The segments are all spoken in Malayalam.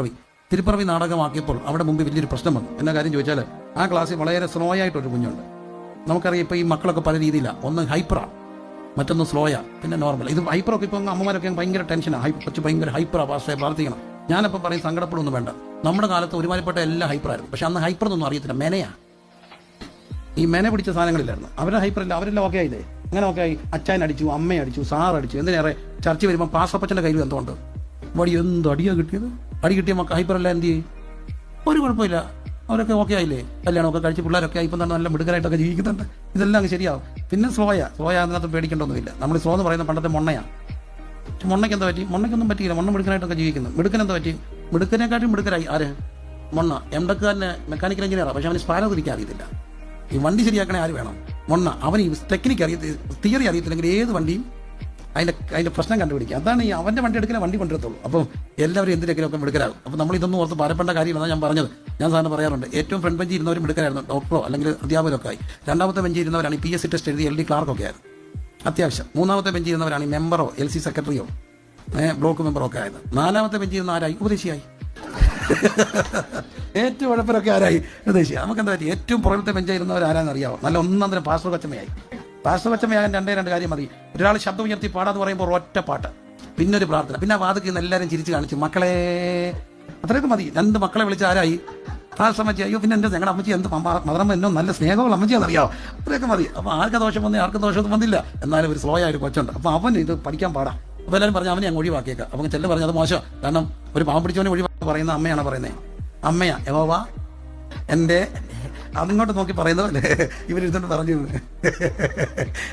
തിരുപ്പറവി. തിരുപ്പറവി നാടകമാക്കിയപ്പോൾ അവിടെ മുമ്പ് വലിയൊരു പ്രശ്നം വന്നു. എന്നാ കാര്യം ചോദിച്ചാൽ ആ ക്ലാസ്സിൽ വളരെ സ്ലോ ആയിട്ടൊരു കുഞ്ഞുണ്ട്. നമുക്കറിയാം ഇപ്പോൾ ഈ മക്കളൊക്കെ പല രീതിയിലാണ് ഒന്ന് ഹൈപ്പറാണ് മറ്റൊന്ന് സ്ലോയാ പിന്നെ നോർമൽ ഇത് ഹൈപ്പറൊക്കെ ഇപ്പോൾ അമ്മമാരൊക്കെ ഭയങ്കര ടെൻഷനാണ് ഹൈ കുറച്ച് ഭയങ്കര ഹൈപ്പറാ ഭാഷയെ പ്രാർത്ഥിക്കണം. ഞാനപ്പോൾ പറയും സങ്കടപ്പെടൊന്നും വേണ്ട. നമ്മുടെ കാലത്ത് ഒരുമാതിരിപ്പെട്ട എല്ലാ ഹൈപ്പറായിരുന്നു. പക്ഷെ അന്ന് ഹൈപ്പർ എന്നൊന്നും അറിയത്തില്ല. മെനയാ. ഈ മെന പിടിച്ച സാധനങ്ങളില്ലായിരുന്നു. അവരുടെ ഹൈപ്പറില്ല അവരെല്ലാം ഓക്കെ ആയില്ലേ? അങ്ങനെ ഓക്കെ ആയി. അച്ഛൻ അടിച്ചു അമ്മയെ അടിച്ചു സാർ അടിച്ചു എന്തിനേറെ? ചർച്ച വരുമ്പോൾ പാസപ്പച്ചന്റെ കയ്യിൽ എന്തുകൊണ്ട് വടി എന്ത് അടിയാണ് കിട്ടിയത്? അടി കിട്ടിയ മക്ക ഹൈപ്പറെല്ലാം എന്ത് ചെയ്യും? ഒരു കുഴപ്പമില്ല. അവരൊക്കെ ഓക്കെ ആയില്ലേ? കല്യാണമൊക്കെ കഴിച്ച് പിള്ളേരൊക്കെ ആയി. ഇപ്പം നല്ല മിടുക്കരായിട്ടൊക്കെ ജീവിക്കുന്നുണ്ട്. ഇതെല്ലാം അങ്ങ് ശരിയാവും. പിന്നെ സ്ലോയാ സ്ലോയ അതിനകത്ത് പേടിക്കേണ്ടൊന്നുമില്ല. നമ്മൾ സ്ലോ എന്ന് പറയുന്ന പണ്ടത്തെ മൊണ്ണയാണ് മൊണ്ണയ്ക്ക് എന്താ പറ്റി? മൊണ്ണയ്ക്കൊന്നും പറ്റിയില്ല. മൊണ്ണ മിടുക്കനായിട്ടൊക്കെ ജീവിക്കുന്നു. മിടുക്കൻ എന്താ പറ്റി? മിടുക്കനെക്കാട്ടും മിടുക്കരായി. ആര്? മൊണ്ണ. എം തന്നെ മെക്കാനിക്കൽ എഞ്ചിനീയറാണ് പക്ഷെ അവന് സ്പാനർ തിരിക്കാൻ അറിയത്തില്ല. ഈ വണ്ടി ശരിയാക്കണേ ആര് വേണം? മൊണ്ണ. അവന് ഈ ടെക്നിക്ക് അറിയത്തില്ല തിയറി അറിയത്തില്ലെങ്കിൽ ഏത് വണ്ടിയും അതിന്റെ അതിന്റെ പ്രശ്നം കണ്ടുപിടിക്കുക. അതാണ് ഈ അവന്റെ വണ്ടി എടുക്കലേ വണ്ടി കൊണ്ടുവരത്തുള്ളൂ. അപ്പോൾ എല്ലാവരും എന്തിനൊക്കെ മിടുക്കരാകും. അപ്പോൾ നമ്മൾ ഇതൊന്നും ഓർത്ത് പാരപ്പെട്ട കാര്യമില്ലെന്നാണ് ഞാൻ പറഞ്ഞത്. ഞാൻ സാറിന് പറയാറുണ്ട് ഏറ്റവും ഫ്രണ്ട് ബെഞ്ചിൽ ഇരുന്നവരും മിടുക്കരായിരുന്നു ഡോക്ടറോ അല്ലെങ്കിൽ അധ്യാപകരൊക്കെ ആയി. രണ്ടാമത്തെ ബെഞ്ചിൽ ഇരുന്നവരാണ് പി എസ് സി ടെസ്റ്റ് എഴുതി എൽ ഡി ക്ലാർക്കൊക്കെ ആയിരുന്നു. അത്യാവശ്യം. മൂന്നാമത്തെ ബെഞ്ചിൽ ഇരുന്നവരാണ് ഈ മെമ്പറോ എൽ സി സെക്രട്ടറിയോ ബ്ലോക്ക് മെമ്പറോ ഒക്കെ ആയത്. നാലാമത്തെ ബെഞ്ചിൽ ഇരുന്ന ആരായി? ഉപദേശിയായി. ഏറ്റവും ഉഴപ്പരൊക്കെ ആരായി? ഉപദേശിയായി. നമുക്ക് എന്താ പറ്റി? ഏറ്റവും പുറകത്തെ ബെഞ്ചായിരുന്നവർ ആരാന്ന് അറിയാവോ? നല്ല ഒന്നാം തരം പാസ്റ്റർ കൊച്ചമ്മയായി. പാസ്റ്റർ കൊച്ചമ്മയാകാൻ രണ്ടേ രണ്ട് കാര്യം മതി ഒരാൾ ശബ്ദം ഉയർത്തി പാടാന്ന് പറയുമ്പോൾ ഒറ്റ പാട്ട്. പിന്നെ ഒരു പ്രാർത്ഥന. പിന്നെ ആ വാതിൽ എല്ലാവരും ചിരിച്ച് കാണിച്ചു. മക്കളെ അത്രയൊക്കെ മതി. രണ്ട് മക്കളെ വിളിച്ച് ആരായി? പാസ്റ്റർ അമ്മച്ചി അയ്യോ പിന്നെ എന്റെ ഞങ്ങളുടെ അമ്മച്ചി എന്ത് മദറമ്മ എന്നോ നല്ല സ്നേഹമുള്ള അമ്മച്ചിയാണെന്നറിയാവോ അത്രയൊക്കെ മതി. അപ്പോൾ ആർക്ക് ദോഷം വന്നേ ആർക്കും ദോഷം വന്നില്ല. എന്നാലും ഒരു സ്ലോ ആയ ഒരു കൊച്ചുണ്ട്. അപ്പോൾ അവൻ ഇത് പഠിക്കാൻ പാടാം. അപ്പോൾ എല്ലാവരും പറഞ്ഞു അവനെ അങ്ങ് ഒഴിവാക്കിയേക്കാം. അപ്പോൾ ചെല്ലു പറഞ്ഞു അത് മോശം. കാരണം ഒരു പാവം പിടിച്ചവനെ ഒഴിവാക്കി പറയുന്ന അമ്മയാണ് പറയുന്നത് അമ്മയാ യഹോവ എന്റെ അങ്ങോട്ട് നോക്കി പറയുന്നതല്ലേ? ഇവരിരുന്നോട്ട് പറഞ്ഞു.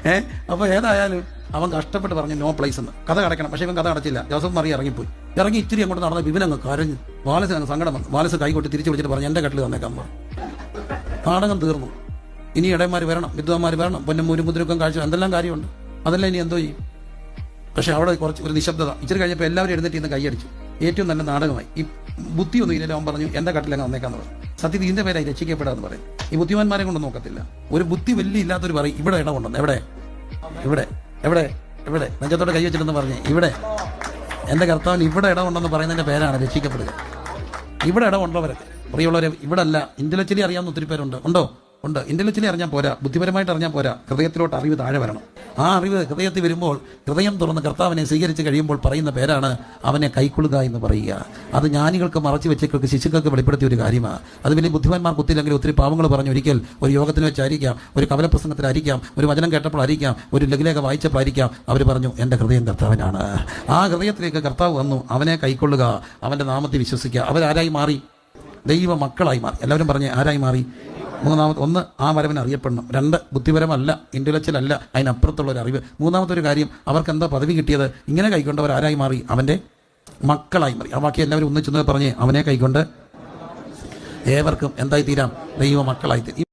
ഏ? അപ്പോൾ ഏതായാലും അവൻ കഷ്ടപ്പെട്ട് പറഞ്ഞു നോ പ്ലേസ് എന്ന്. കഥ അടയ്ക്കണം. പക്ഷേ ഇവൻ കഥ അടച്ചില്ല. ജോസഫ് മറി ഇറങ്ങിപ്പോയി. ഇറങ്ങി ഇത്തിരി അങ്ങോട്ട് നടന്ന വിപിനങ്ങ് കരഞ്ഞു വാലസ് അങ്ങ് സങ്കടം വന്നു. വാലസ് കൈകൊട്ടി തിരിച്ചു വിളിച്ചിട്ട് പറഞ്ഞു എന്റെ കട്ടിൽ തന്നേക്കാൻ പറഞ്ഞു നാടകം തീർന്നു. ഇനി ഇടയന്മാർ വരണം വിദ്വാന്മാർ വരണം പൊന്നും മുദ്രക്കും മുദ്രക്കം കാഴ്ച എന്തെല്ലാം കാര്യമുണ്ട്? അതെല്ലാം ഇനി എന്തോ ചെയ്യും? പക്ഷെ അവിടെ കുറച്ച് ഒരു നിശബ്ദത. ഇച്ചിരി കഴിഞ്ഞപ്പോൾ എല്ലാവരും എഴുന്നേറ്റ് ഇന്ന് കൈയടിച്ചു. ഏറ്റവും നല്ല നാടകമായി. ഈ ബുദ്ധിയൊന്നും ഇല്ലല്ലോ അവൻ പറഞ്ഞു എന്റെ കട്ടിലങ്ങ് വന്നേക്കാന്ന് പറഞ്ഞു. സത്യത്തിൽ ഇതിന്റെ പേരായി രക്ഷിക്കപ്പെടാന്ന് പറയും. ഈ ബുദ്ധിമാന്മാരെ കൊണ്ട് നോക്കത്തില്ല. ഒരു ബുദ്ധി വലിയ ഇല്ലാത്തൊരു പറയും ഇവിടെ ഇടമുണ്ടെന്ന് എവിടെ? ഇവിടെ. എവിടെ? എവിടെ? നെഞ്ചത്തോടെ കൈ വെച്ചിട്ടെന്ന് പറഞ്ഞേ. ഇവിടെ. എന്റെ കർത്താവിന് ഇവിടെ ഇടമുണ്ടെന്ന് പറയുന്നതിന്റെ പേരാണ് രക്ഷിക്കപ്പെടുക. ഇവിടെ ഇടമുള്ളവരൊക്കെ പ്രിയമുള്ളവരെ ഇവിടെ അല്ല ഇന്റലക്ച്വലി അറിയാവുന്ന ഒത്തിരി പേരുണ്ട്. ഉണ്ടോ? ഉണ്ട്. ഇന്റലക്ച്വലി അറിഞ്ഞാൽ പോരാ. ബുദ്ധിപരമായിട്ട് അറിഞ്ഞാൽ പോരാ. ഹൃദയത്തിലോട്ട് അറിവ് താഴെ വരണം. ആ അറിവ് ഹൃദയത്തിൽ വരുമ്പോൾ ഹൃദയം തുറന്ന് കർത്താവിനെ സ്വീകരിച്ച് കഴിയുമ്പോൾ പറയുന്ന പേരാണ് അവനെ കൈക്കൊള്ളുക എന്ന് പറയുക. അത് ജ്ഞാനികൾക്ക് മറച്ചു വെച്ചേക്കൊക്കെ ശിശുക്കൾക്ക് വെളിപ്പെടുത്തിയ ഒരു കാര്യമാണ് അത് വലിയ ബുദ്ധിമാന്മാർക്ക് ഒത്തില്ലെങ്കിൽ ഒത്തിരി പാവങ്ങൾ പറഞ്ഞു ഒരിക്കൽ ഒരു യോഗത്തിന് വെച്ചായിരിക്കാം ഒരു കവലപ്രസംഗത്തിലായിരിക്കാം ഒരു വചനം കേട്ടപ്പോഴായിരിക്കാം ഒരു ലഘുലേഖ വായിച്ചപ്പോഴായിരിക്കാം അവർ പറഞ്ഞു എന്റെ ഹൃദയം കർത്താവിനാണ്. ആ ഹൃദയത്തിലേക്ക് കർത്താവ് വന്നു അവനെ കൈക്കൊള്ളുക അവന്റെ നാമത്തിൽ വിശ്വസിക്കുക. അവരാരായി മാറി? ദൈവ മക്കളായി മാറി. എല്ലാവരും പറഞ്ഞ് ആരായി മാറി? മൂന്നാമത് ഒന്ന് ആ വരവിന് അറിയപ്പെടണം. രണ്ട് ബുദ്ധിപരമല്ല ഇന്റലക്ച്വൽ അല്ല അതിനപ്പുറത്തുള്ള ഒരു അറിവ്. മൂന്നാമത്തെ ഒരു കാര്യം അവർക്ക് എന്താ പദവി കിട്ടിയത്? ഇങ്ങനെ കൈക്കൊണ്ടവർ ആരായി മാറി? അവന്റെ മക്കളായി മാറി. ആ ബാക്കി എല്ലാവരും ഒന്നിച്ചെന്ന് പറഞ്ഞ് അവനെ കൈക്കൊണ്ട് ഏവർക്കും എന്തായി തീരാം ദൈവ മക്കളായി തീരും